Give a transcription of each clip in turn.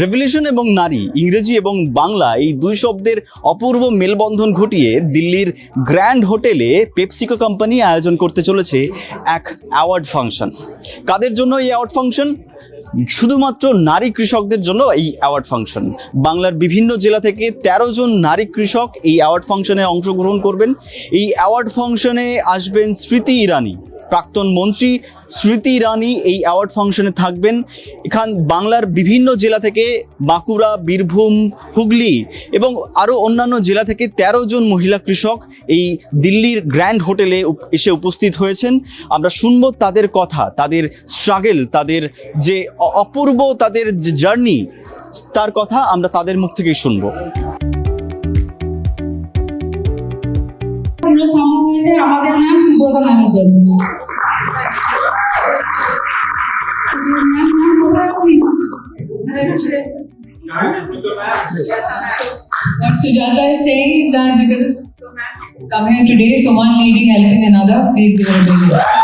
Revolution এবং নারী, ইংরেজি এবং বাংলা এই দুই শব্দের অপূর্ব মেলবন্ধন ঘটিয়ে দিল্লির গ্র্যান্ড হোটেলে পেপসিকো কোম্পানি আয়োজন করতে চলেছে এক অ্যাওয়ার্ড ফাংশন কাদের জন্য এই অ্যাওয়ার্ড ফাংশন শুধুমাত্র নারী কৃষকদের জন্য এই অ্যাওয়ার্ড ফাংশন বাংলার বিভিন্ন জেলা থেকে ১৩ জন নারী কৃষক এই অ্যাওয়ার্ড ফাংশনে অংশগ্রহণ করবেন। এই অ্যাওয়ার্ড ফাংশনে আসবেন স্মৃতি ইরানি। প্রাক্তন মন্ত্রী স্মৃতি ইরানি এই অ্যাওয়ার্ড ফাংশনে থাকবেন। এখান বাংলার বিভিন্ন জেলা থেকে বাঁকুড়া, বীরভূম, হুগলি এবং আরও অন্যান্য জেলা থেকে ১৩ জন মহিলা কৃষক এই দিল্লির গ্র্যান্ড হোটেলে এসে উপস্থিত হয়েছেন। আমরা শুনব তাদের কথা, তাদের স্ট্রাগেল, তাদের যে অপূর্ব তাদের যে জার্নি, তার কথা আমরা তাদের মুখ থেকেই শুনব। পুরো সম্ভব হয়েছে আমাদের নাম সুব্রত নামের জন্য What Sujata is saying is that because of coming here today, so one lady helping another, please give her a big round.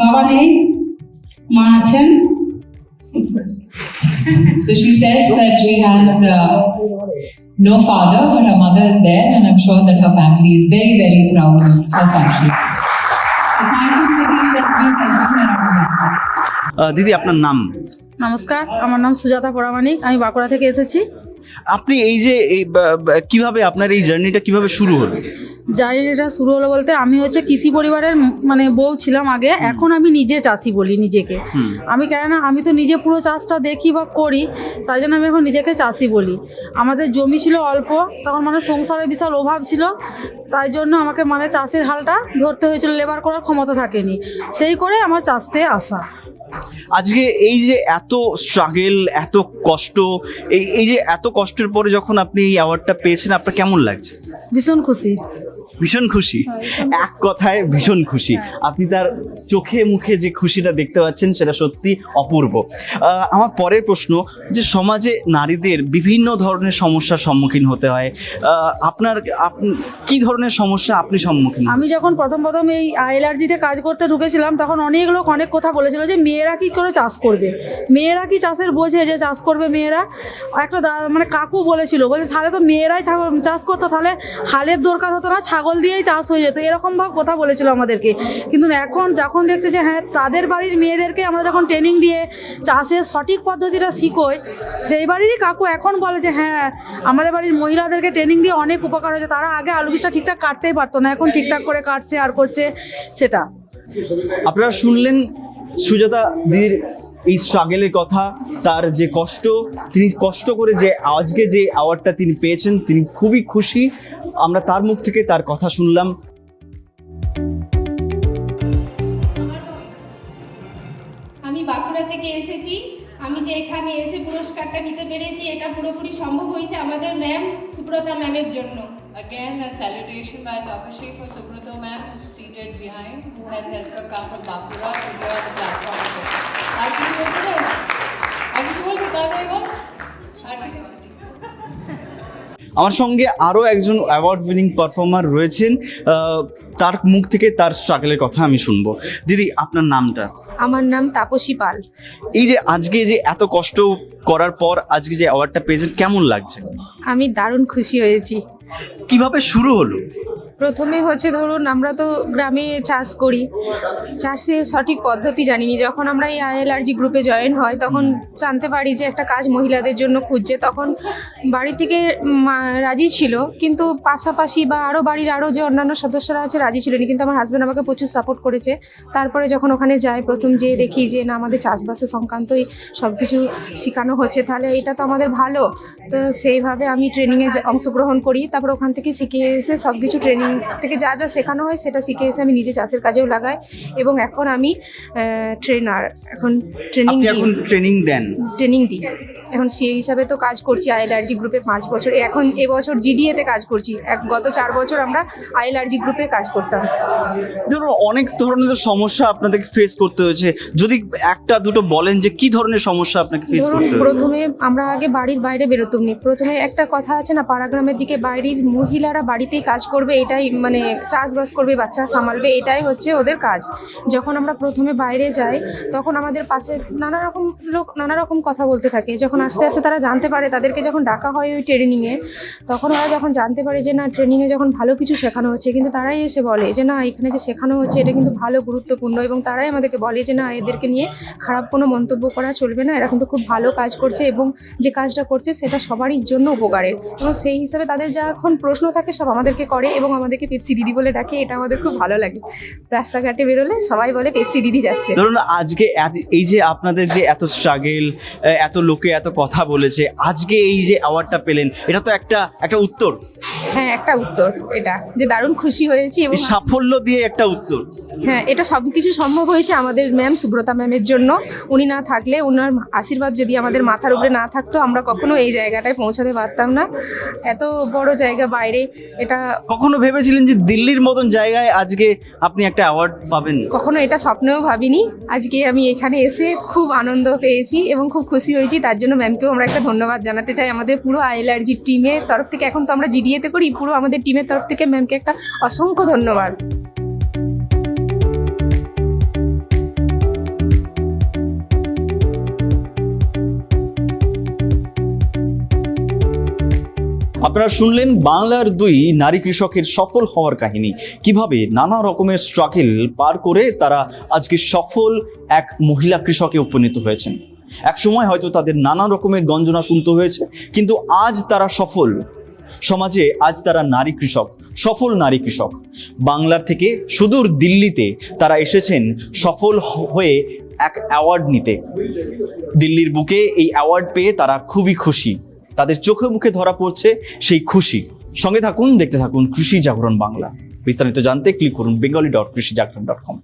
বাবা নেই মা আছেন So she says that she has uh, no father, but her mother is there, and I'm sure that her family is very, very proud of her family. দিদি আপনার নাম নমস্কার আমার নাম সুজাতা পরামানিক আমি বাঁকুড়া থেকে এসেছি আপনি এই যে কীভাবে আপনার এই জার্নিটা কীভাবে শুরু হলো জার্নিটা শুরু হলো বলতে আমি হচ্ছে কৃষি পরিবারের মানে বউ ছিলাম আগে। এখন আমি নিজে চাষি বলি নিজেকে। আমি কেননা আমি তো নিজে পুরো চাষটা দেখি বা করি তাই জন্য আমি এখন নিজেকে চাষি বলি। আমাদের জমি ছিল অল্প তখন মানে সংসারে বিশাল অভাব ছিল তাই জন্য আমাকে মানে চাষের হালটা ধরতে হয়েছিল লেবার করার ক্ষমতা থাকেনি। সেই করে আমার চাষতে আসা। আজকে এই যে এত স্ট্রাগল এত কষ্ট এই এই যে এত কষ্টের পরে যখন আপনি এই অ্যাওয়ার্ডটা পেয়েছেন আপনার কেমন লাগছে? ভীষণ খুশি। ভীষণ খুশি। এক কথায় ভীষণ খুশি। আপনি তার চোখে মুখে যে খুশিটা দেখতে পাচ্ছেন সেটা সত্যি অপূর্ব। আমার পরের প্রশ্ন যে সমাজে নারীদের বিভিন্ন ধরনের সমস্যার সম্মুখীন হতে হয়। আপনার আপ- কি ধরনের সমস্যা আপনি সম্মুখীন আমি যখন প্রথম প্রথম এই আইএলআরজিতে কাজ করতে ঢুকেছিলাম তখন অনেক লোক অনেক কথা বলেছিল যে মেয়েরা কি করে চাষ করবে? মেয়েরা কি চাষের বোঝে যে চাষ করবে মেয়েরা? একটা দা- মানে কাকু বলেছিল বলছে তাহলে তো মেয়েরাই চাষ করতো তাহলে হালের দরকার হতো না ছাগল দিয়েই চাষ হয়ে যেত, এরকম ভাবে কথা বলেছিল আমাদেরকে। কিন্তু এখন যখন দেখছে যে হ্যাঁ তাদের বাড়ির মেয়েদেরকে আমরা যখন ট্রেনিং দিয়ে চাষের সঠিক পদ্ধতিটা শিখোই, সেই বাড়িরই কাকু এখন বলে যে হ্যাঁ আমাদের বাড়ির মহিলাদেরকে ট্রেনিং দিয়ে অনেক উপকার হয়েছে। তারা আগে আলু বীজটা ঠিকঠাক কাটতেই পারতো না, এখন ঠিকঠাক করে কাটছে আর করছে সেটা। আপনারা শুনলেন সুজাতা দিদির এই স্ট্রাগেলের কথা তার যে কষ্ট তিনি কষ্ট করে যে আজকে যে অ্যাওয়ার্ডটা তিনি পেয়েছেন তিনি খুবই খুশি। আমরা তার মুখ থেকে তার কথা শুনলাম। আমি বাঁকুড়া থেকে এসেছি। আমি যে এখানে এসে পুরস্কারটা নিতে পেরেছি এটা পুরোপুরি সম্ভব হয়েছে আমাদের ম্যাম সুব্রতা ম্যামের জন্য। Again, a salutation by Tapashri for Subrato ma'am, who's seated behind, who has helped her come from Bakura to be on the platform. আর কিছু বলতে চাই? আর কিছু বলব? তাড়াতাড়ি বল আর ঠিক আছে ঠিক আছে। আমার সঙ্গে আরও একজন অ্যাওয়ার্ড উইনিং পারফর্মার রয়েছেন তার মুখ থেকে তার স্ট্রাগলের কথা আমি শুনব। দিদি আপনার নামটা? আমার নাম তাপসী পাল। এই যে আজকে যে এত কষ্ট করার পর আজকে যে অ্যাওয়ার্ডটা পেয়েছেন কেমন লাগছে? আমি দারুণ খুশি হয়েছি। কীভাবে শুরু হলো? প্রথমে হচ্ছে ধরুন আমরা তো গ্রামে চাষ করি। চাষের সঠিক পদ্ধতি জানিনি। যখন আমরা এই আইএলআরজি গ্রুপে জয়েন হয়, তখন জানতে পারি যে একটা কাজ মহিলাদের জন্য খুঁজছে। তখন বাড়ি থেকে রাজি ছিল, কিন্তু পাশাপাশি বা আরও বাড়ির আরও যে অন্যান্য সদস্যরা আছে, রাজি ছিলেন কিন্তু আমার হাজব্যান্ড আমাকে প্রচুর সাপোর্ট করেছে। তারপরে যখন ওখানে যাই, প্রথম যে দেখি যে, না, আমাদের চাষবাসের সংক্রান্তই সব কিছু শেখানো হচ্ছে, তাহলে এটা তো আমাদের ভালো। তো সেইভাবে আমি ট্রেনিংয়ে অংশগ্রহণ করি। তারপর ওখান থেকে শিখে এসে সব কিছু ট্রেনিং থেকে যা যা শেখানো হয় সেটা শিখে এসে আমি নিজে চাষের কাজেও লাগাই এবং এখন আমি ট্রেনার এখন ট্রেনিং এখন ট্রেনিং দেন? ট্রেনিং দিই এখন সেই হিসাবে তো কাজ করছি আই আইএলআরজি গ্রুপে পাঁচ বছর। এখন এবছর জিডিএতে কাজ করছি। এক গত চার বছর আমরা আই আইএলআরজি গ্রুপে কাজ করতাম। ধরুন অনেক ধরনের সমস্যা আপনাদেরকে ফেস করতে হয়েছে। যদি একটা দুটো বলেন যে কি ধরনের সমস্যা আপনাকে ফেস করতে হয়েছে? প্রথমে আমরা আগে বাড়ির বাইরে বেরোতাম নি। প্রথমে একটা কথা আছে না পাড়াগ্রামের দিকে বাইরের মহিলারা বাড়িতেই কাজ করবে এটাই মানে চাষবাস করবে বাচ্চা সামালবে এটাই হচ্ছে ওদের কাজ। যখন আমরা প্রথমে বাইরে যাই তখন আমাদের পাশে নানা রকম লোক নানা রকম কথা বলতে থাকে। যখন আস্তে আস্তে তারা জানতে পারে, তাদেরকে যখন ডাকা হয় ওই ট্রেনিংয়ে তখন ওরা যখন জানতে পারে যে না ট্রেনিংয়ে যখন ভালো কিছু শেখানো হচ্ছে, কিন্তু তারাই এসে বলে যে না, এখানে যে শেখানো হচ্ছে এটা কিন্তু ভালো, গুরুত্বপূর্ণ এবং তারাই আমাদেরকে বলে যে না, এদেরকে নিয়ে খারাপ কোনো মন্তব্য করা চলবে না, এরা কিন্তু খুব ভালো কাজ করছে এবং যে কাজটা করছে সেটা সবারই জন্য উপকারের এবং সেই হিসাবে তাদের যা এখন প্রশ্ন থাকে সব আমাদেরকে করে এবং আমাদেরকে পেপসি দিদি বলে ডাকে, এটা আমাদের খুব ভালো লাগে। রাস্তাঘাটে বেরোলে সবাই বলে পেপসি দিদি যাচ্ছে। ধরুন আজকে এই যে আপনাদের যে এত স্ট্রাগেল এত লোকে এত কথা বলেছে আজকে এই যে অ্যাওয়ার্ডটা পেলেন এটা তো একটা একটা উত্তর। হ্যাঁ একটা উত্তর এটা। যে দারুণ খুশি হয়েছি এবং সাফল্য দিয়ে একটা উত্তর। হ্যাঁ এটা সব কিছু সম্ভব হয়েছে আমাদের ম্যাম সুব্রতা ম্যামের জন্য। উনি না থাকলে ওনার আশীর্বাদ যদি আমাদের মাথার উপরে না থাকতো আমরা কখনো এই জায়গাটায় পৌঁছাতে পারতাম না। এত বড় জায়গা বাইরে এটা কখনো ভেবেছিলেন যে দিল্লির মতন জায়গায় আজকে আপনি একটা অ্যাওয়ার্ড পাবেন? কখনো এটা স্বপ্নেও ভাবিনি। আজকে আমি এখানে এসে খুব আনন্দ পেয়েছি এবং খুব খুশি হয়েছি। তার জন্য ম্যামকেও আমরা একটা ধন্যবাদ জানাতে চাই আমাদের পুরো আইএলআরজি টিমের তরফ থেকে। এখন তো আমরা জিডিএতে করি পুরো আমাদের টিমের তরফ থেকে ম্যামকে একটা অসংখ্য ধন্যবাদ। আপনারা শুনলেন বাংলার দুই নারী কৃষকের সফল হওয়ার কাহিনী। কীভাবে নানা রকমের স্ট্রাগল পার করে তারা আজকে সফল এক মহিলা কৃষকে উপনীত হয়েছেন। এক সময় হয়তো তাদের নানা রকমের গঞ্জনা শুনতে হয়েছে, কিন্তু আজ তারা সফল। সমাজে আজ তারা নারী কৃষক, সফল নারী কৃষক। বাংলার থেকে সুদূর দিল্লিতে তারা এসেছেন সফল হয়ে এক অ্যাওয়ার্ড নিতে। দিল্লির বুকে এই অ্যাওয়ার্ড পেয়ে তারা খুবই খুশি। তাদের চোখে মুখে ধরা পড়ছে সেই খুশি। সঙ্গে থাকুন, দেখতে থাকুন কৃষি জাগরণ বাংলা। বিস্তারিত জানতে ক্লিক করুন বেঙ্গলি ডট কৃষি জাগরণ ডট কম